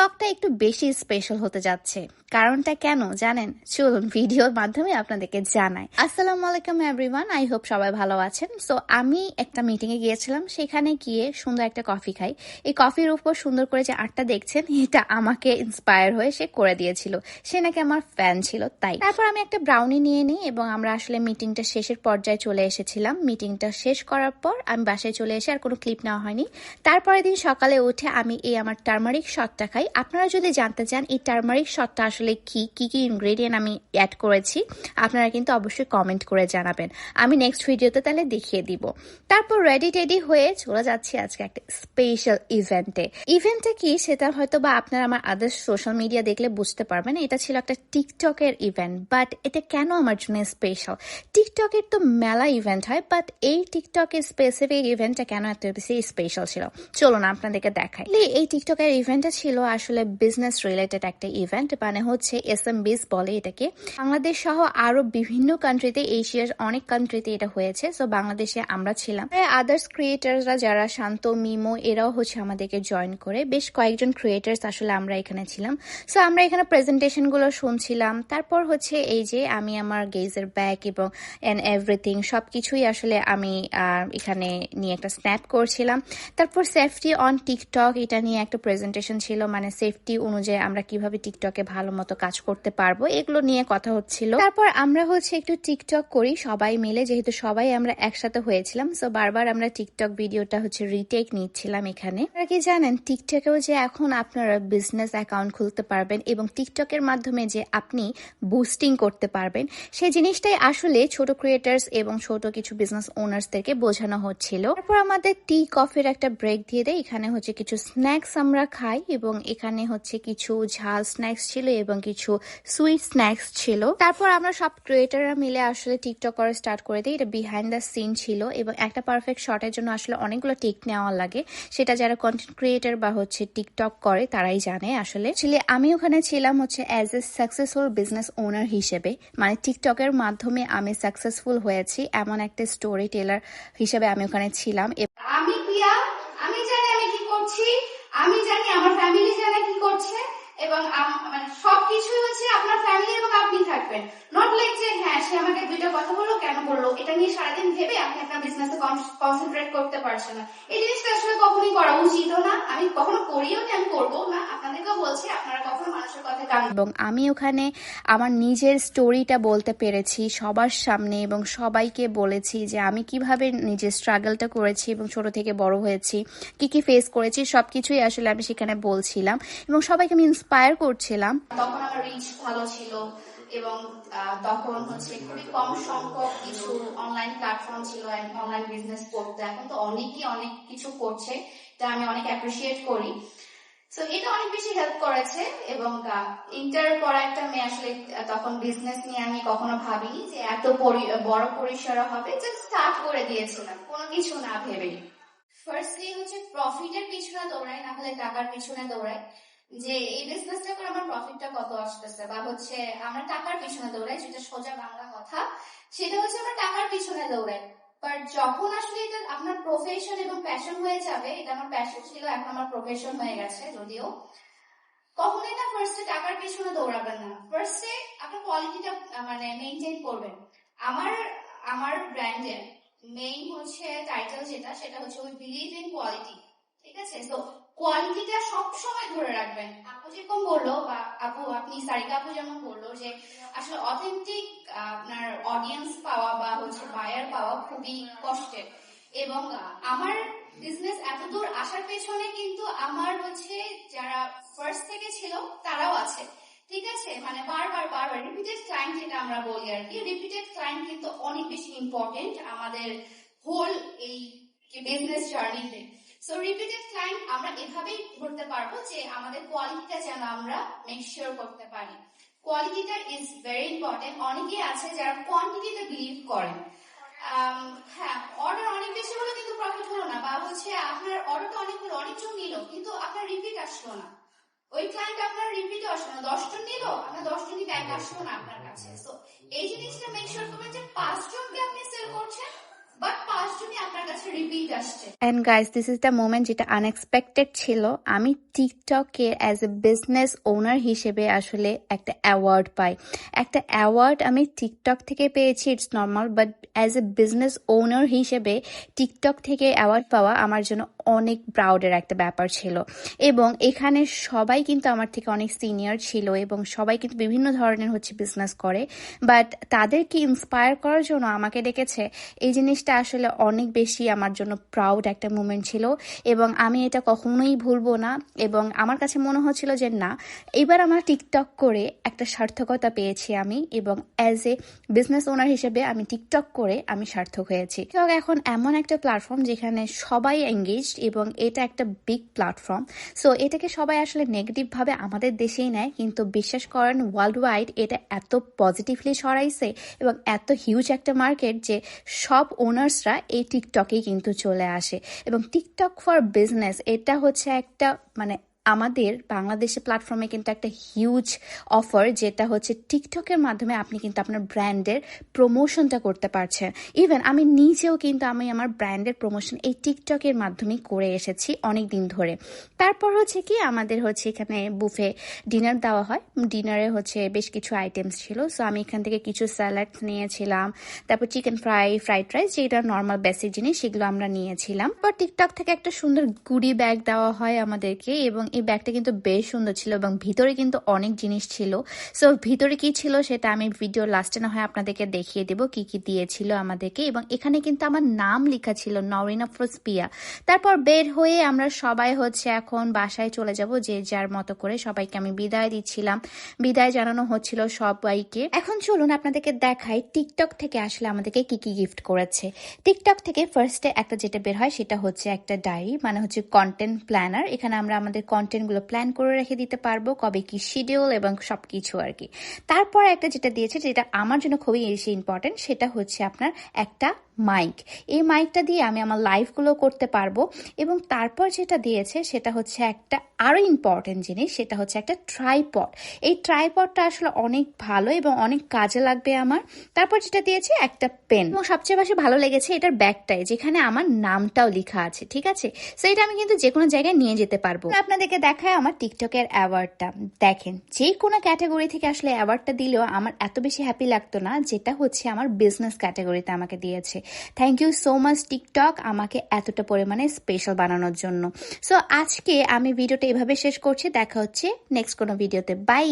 ব্লগটা একটু বেশি স্পেশাল হতে যাচ্ছে। কারণটা কেন জানেন? চলুন ভিডিওর মাধ্যমে আপনাদেরকে জানাই। আসসালামু আলাইকুম এভরিওয়ান আই হোপ সবাই ভালো আছেন। সো আমি একটা মিটিংয়ে গিয়েছিলাম, সেখানে গিয়ে সুন্দর একটা কফি খাই। এই কফির উপর সুন্দর করে যে আর্টটা দেখছেন, এটা আমাকে ইন্সপায়ার হয়ে সে করে দিয়েছিল। সে নাকি আমার ফ্যান ছিল, তাই। তারপর আমি একটা ব্রাউনি নিয়ে নিই এবং আমরা আসলে মিটিংটা শেষের পর্যায়ে চলে এসেছিলাম। মিটিংটা শেষ করার পর আমি বাসায় চলে এসে আর কোনো ক্লিপ নেওয়া হয়নি। তারপরের দিন সকালে উঠে আমি এই আমার টার্মারিক শটটা খাই। আপনারা যদি জানতে চান এই টার্মারিক শটটা আসলে কি কি কি ইনগ্রেডিয়েন্ট আমি অ্যাড করেছি, আপনারা কিন্তু অবশ্যই কমেন্ট করে জানাবেন। আমি নেক্সট ভিডিওতে তাহলে দেখিয়ে দিব। তারপর রেডি টেডি হয়ে চলে যাচ্ছি আজকে একটা স্পেশাল ইভেন্টে ইভেন্টটা কি সেটা হয়তো বা আপনারা আমার আদার্স সোশ্যাল মিডিয়া দেখলে বুঝতে পারবেন। এটা ছিল একটা টিকটকের ইভেন্ট বাট এটা কেন আমার জন্য স্পেশাল টিকটকের তো মেলা ইভেন্ট হয় বাট এই টিকটকের স্পেসিফিক ইভেন্টটা কেন এত বেশি স্পেশাল ছিল? চলুন আপনাদেরকে দেখাই। এই টিকটকের ইভেন্টটা ছিল আসলে বিজনেস রিলেটেড একটা ইভেন্ট মানে হচ্ছে এস এম বিস বলে এটাকে। বাংলাদেশ সহ আরও বিভিন্ন কান্ট্রিতে এশিয়ার অনেক কান্ট্রিতে এটা হয়েছে সো বাংলাদেশে আমরা ছিলাম। আদার্স ক্রিয়েটাররা যারা শান্ত, মিমো, এরাও হচ্ছে আমাদেরকে জয়েন করে। বেশ কয়েকজন ক্রিয়েটার্স আসলে আমরা এখানে ছিলাম। সো আমরা এখানে প্রেজেন্টেশনগুলো শুনছিলাম। তারপর হচ্ছে এই যে আমি আমার গেজের ব্যাগ এবং এন্ড এভরিথিং সবকিছুই আসলে আমি এখানে নিয়ে একটা স্ন্যাপ করছিলাম। তারপর সেফটি অন টিকটক এটা নিয়ে একটা প্রেজেন্টেশন ছিল মানে সেফটি অনুযায়ী আমরা কীভাবে টিকটকে ভালো মতো কাজ করতে পারব, এগুলো নিয়ে কথা হচ্ছিল। তারপর আমরা হচ্ছে একটু টিকটক করি, সবাই মিলে, যেহেতু সবাই আমরা একসাথে হয়েছিলাম সো বারবার আমরা টিকটক ভিডিওটা হচ্ছে রিটেক নিচ্ছিলাম এখানে। আপনারা কি জানেন টিকটকেও যে এখন আপনারা বিজনেস অ্যাকাউন্ট খুলতে পারবেন এবং টিকটকের মাধ্যমে যে আপনি বুস্টিং করতে পারবেন সেই জিনিসটাই আসলে ছোট ক্রিয়েটার্স এবং ছোট কিছু বিজনেস ওনার্সদেরকে বোঝানো হচ্ছিল। তারপর আমাদের টি কফির একটা ব্রেক দিয়ে দেয় এখানে হচ্ছে কিছু স্ন্যাক্স আমরা খাই এবং এখানে হচ্ছে কিছু ঝাল স্ন্যাক্স ছিল এবং কিছু সুইট স্ন্যাক্স ছিল। তারপর আমরা সব ক্রিয়েটাররা মিলে আসলে টিকটক করা স্টার্ট করে দিই। এটা বিহাইন্ড দ্য সিন ছিল এবং একটা পারফেক্ট শটের জন্য আসলে অনেকগুলো টিক নেওয়া লাগে। সেটা যারা কন্টেন্ট ক্রিয়েটার বা হচ্ছে টিকটক করে, তারাই জানে আসলে। আমি ওখানে ছিলাম হচ্ছে as a successful business owner হিসেবে। মানে টিকটকের মাধ্যমে আমি সাকসেসফুল হয়েছি। এমন একটা স্টোরি টেলার হিসেবে আমি ওখানে ছিলাম। আমি প্রিয়া আমি জানি আমি কি করছি, আমি জানি আমার ফ্যামিলি জানে কি করছে, এবং মানে সবকিছুই হচ্ছে আপনার ফ্যামিলি এবং আপনি থাকবেন। নট লাইক যে হ্যাঁ সে আমাকে দুইটা কথা বলল, কেন বলল, এটা নিয়ে সারাদিন ভেবে আপনি আপনার বিজনেসে কনসেন্ট্রেট করতে পারছেন না। কখনোই করা উচিত না। আমি কখনো করিও না আমি করব না। আপনাদেরকেও বলছি আপনারা কখনো মানুষের কথা কান এবং আমি ওখানে আমার নিজের স্টোরিটা বলতে পেরেছি সবার সামনে এবং সবাইকে বলেছি যে আমি কীভাবে নিজের স্ট্রাগলটা করেছি এবং ছোট থেকে বড় হয়েছি কি কি ফেস করেছি সবকিছুই আসলে আমি সেখানে বলছিলাম এবং সবাইকে আমি ইন্সপায়ার করছিলাম। তখন আমার রিচ ভালো ছিল। এবং তখন হচ্ছে খুবই কম সংখ্যক কিছু অনলাইন প্ল্যাটফর্ম ছিল অনলাইন বিজনেস করতে। এখন তো অনেকেই অনেক কিছু করছে তা আমি অনেক অ্যাপ্রিসিয়েট করি। তো এটা অনেক বেশি হেল্প করেছে এবং ইন্টার পড়া একটা মেয়ে আসলে তখন বিজনেস নিয়ে আমি কখনো ভাবিনি যে এত বড় পরিসরে হবে। স্টার্ট করে দিয়েছিলাম, কোনো কিছু না ভেবেই। ফার্স্টলি হচ্ছে প্রফিটের পিছনে দৌড়াই, না হলে টাকার পিছনে দৌড়াই। যে এই বিজনেসটা করে আমার প্রফিটটা কত আসতেছে? বা হচ্ছে আমরা টাকার পিছনে দৌড়াই যেটা সোজা বাংলা কথা, সেটা হচ্ছে আমরা টাকার পিছনে দৌড়াই বাট যখন আসলে এটা আপনার প্রফেশন এবং প্যাশন হয়ে যাবে, এটা আমার প্যাশন ছিল, এখন আমার প্রফেশন হয়ে গেছে যদিও, কখনোই না ফার্স্টে টাকার পিছনে দৌড়াবেন না। ফার্স্টে আপনার কোয়ালিটিটা মানে মেনটেন করবেন। আমার আমার ব্র্যান্ডের মেইন হচ্ছে টাইটেল যেটা, সেটা হচ্ছে উই বিলিভ ইন কোয়ালিটি ঠিক আছে? তো কোয়ালিটিটা সব সময় ধরে রাখবেন। আপু যেরকম বলল, বা আপু, আপনি সারিকা আপু যেমন বলল যে, আসলে অথেন্টিক আপনার অডিয়েন্স পাওয়া বা হচ্ছে বায়ার পাওয়া খুবই কষ্টের। এবং আমার বিজনেস এত দূর আসার পেছনে কিন্তু আমার হচ্ছে যারা ফার্স্ট থেকে ছিল, তারাও আছে। ঠিক আছে? মানে বারবার বারবার রিপিটেড ক্লায়েন্ট যেটা আমরা বলি আর কি রিপিটেড ক্লায়েন্ট কিন্তু অনেক বেশি ইম্পর্টেন্ট আমাদের হোল এই বিজনেস জার্নিতে সো রিপিটেড ক্লায়েন্ট আমরা এভাবেই ধরতে পারব যে আমাদের কোয়ালিটিটা যেন আমরা মেক শিওর করতে পারি। কোয়ালিটিটা ইজ ভেরি ইম্পর্টেন্ট অনেকেই আছে যারা কোয়ান্টিটিতে বিলিভ করেন। আম, হ্যাঁ অর্ডার অনেক বেশি হলে কিন্তু প্রফিট হলো না। বা হচ্ছে আপনার অর্ডারটা অনেক হলো অনেকজন নিল কিন্তু আপনার রিপিট আসলো না। ওই ক্লায়েন্ট আপনার রিপিট আসলো না। দশজন নিল আপনার দশজনই ব্যাক আসলো না আপনার কাছে। তো এই জিনিসটা মেক শিওর করবেন যে পাঁচজনকে আপনি সেল করছেন বাট পাঁচজনই আপনার কাছে রিপিট আসছে and guys this is the moment যেটা আনএক্সপেক্টেড ছিল। আমি টিকটকে অ্যাজ এ বিজনেস ওনার হিসেবে আসলে একটা অ্যাওয়ার্ড পাই। একটা অ্যাওয়ার্ড আমি টিকটক থেকে পেয়েছি it's normal but as a business owner হিসেবে টিকটক থেকে অ্যাওয়ার্ড পাওয়া আমার জন্য অনেক প্রাউডের একটা ব্যাপার ছিল। এবং এখানে সবাই কিন্তু আমার থেকে অনেক সিনিয়র ছিল এবং সবাই কিন্তু বিভিন্ন ধরনের হচ্ছে বিজনেস করে। বাট তাদেরকে ইন্সপায়ার করার জন্য আমাকে ডেকেছে। এই জিনিসটা আসলে অনেক বেশি আমার জন্য প্রাউড একটা মুমেন্ট ছিল। এবং আমি এটা কখনোই ভুলবো না। এবং আমার কাছে মনে হচ্ছিল যে, না, এবার আমার টিকটক করে একটা সার্থকতা পেয়েছি আমি। এবং অ্যাজ এ বিজনেস ওনার হিসেবে আমি টিকটক করে আমি সার্থক হয়েছি। এখন এমন একটা প্ল্যাটফর্ম যেখানে সবাই এঙ্গেজড এবং এটা একটা বিগ প্ল্যাটফর্ম সো এটাকে সবাই আসলে নেগেটিভভাবে আমাদের দেশেই নেয়, কিন্তু বিশ্বাস করেন ওয়ার্ল্ড ওয়াইড এটা এত পজিটিভলি সরাইছে এবং এত হিউজ একটা মার্কেট যে সব ওনার্সরা এই টিকটকেই কিন্তু চলে আসে। এবং টিকটক ফর বিজনেস এটা হচ্ছে একটা মানে আমাদের বাংলাদেশের প্ল্যাটফর্মে কিন্তু একটা হিউজ অফার যেটা হচ্ছে টিকটকের মাধ্যমে আপনি কিন্তু আপনার ব্র্যান্ডের প্রমোশনটা করতে পারছেন। ইভেন আমি নিজেও কিন্তু আমি আমার ব্র্যান্ডের প্রমোশন এই টিকটকের মাধ্যমেই করে এসেছি অনেক দিন ধরে। তারপর হচ্ছে কি, আমাদের হচ্ছে এখানে বুফে ডিনার দেওয়া হয়। ডিনারে হচ্ছে বেশ কিছু আইটেমস ছিল। সো আমি এখান থেকে কিছু স্যালাড নিয়েছিলাম। তারপর চিকেন ফ্রাই ফ্রাইড রাইস যেটা নর্মাল বেসিক জিনিস, সেগুলো আমরা নিয়েছিলাম। বা টিকটক থেকে একটা সুন্দর গুডি ব্যাগ দেওয়া হয় আমাদেরকে এবং এই ব্যাগটা কিন্তু বেশ সুন্দর ছিল এবং ভিতরে কিন্তু অনেক জিনিস ছিল। সো ভিতরে কি ছিল সেটা আমি ভিডিও লাস্টে না হয় আপনাদেরকে দেখিয়ে দেবো কি কি দিয়েছিল আমাদেরকে এবং এখানে কিন্তু আমার নাম লেখা ছিল নরিনা ফ্রোসপিয়া তারপর বের হয়ে আমরা সবাই হচ্ছে এখন বাসায় চলে যাব যে যার মতো করে সবাইকে আমি বিদায় দিচ্ছিলাম। বিদায় জানানো হচ্ছিল সবাইকে। এখন চলুন আপনাদেরকে দেখাই টিকটক থেকে আসলে আমাদেরকে কি কি গিফট করেছে। টিকটক থেকে ফার্স্টে একটা যেটা বের হয় সেটা হচ্ছে একটা ডায়েরি মানে হচ্ছে কন্টেন্ট প্ল্যানার এখানে আমরা আমাদের কন্টেন্টগুলো প্ল্যান করে রেখে দিতে পারব, কবে কি শিডিউল এবং সব কিছু আর কি তারপর একটা যেটা দিয়েছে, যেটা আমার জন্য খুবই বেশি ইম্পর্টেন্ট সেটা হচ্ছে আপনার একটা মাইক এই মাইকটা দিয়ে আমি আমার লাইভগুলো করতে পারব এবং তারপর যেটা দিয়েছে, সেটা হচ্ছে একটা আরও ইম্পর্টেন্ট জিনিস, সেটা হচ্ছে একটা ট্রাইপড এই ট্রাইপডটা আসলে অনেক ভালো এবং অনেক কাজে লাগবে আমার। তারপর যেটা দিয়েছে, একটা পেন এবং সবচেয়ে বেশি ভালো লেগেছে এটার ব্যাগটাই যেখানে আমার নামটাও লেখা আছে, ঠিক আছে? সো এটা আমি কিন্তু যে কোনো জায়গায় নিয়ে যেতে পারব। আপনাদেরকে দেখায় আমার টিকটকের অ্যাওয়ার্ডটা। দেখেন যে কোনো ক্যাটাগরি থেকে আসলে অ্যাওয়ার্ডটা দিলেও আমার এত বেশি হ্যাপি লাগতো না, যেটা হচ্ছে আমার বিজনেস ক্যাটাগরিতে আমাকে দিয়েছে। Thank you so much TikTok, আমাকে এতটা পরিমাণে স্পেশাল বানানোর জন্য। সো আজকে আমি ভিডিওটা এভাবে শেষ করছি, দেখা হচ্ছে নেক্সট কোনো ভিডিওতে বাই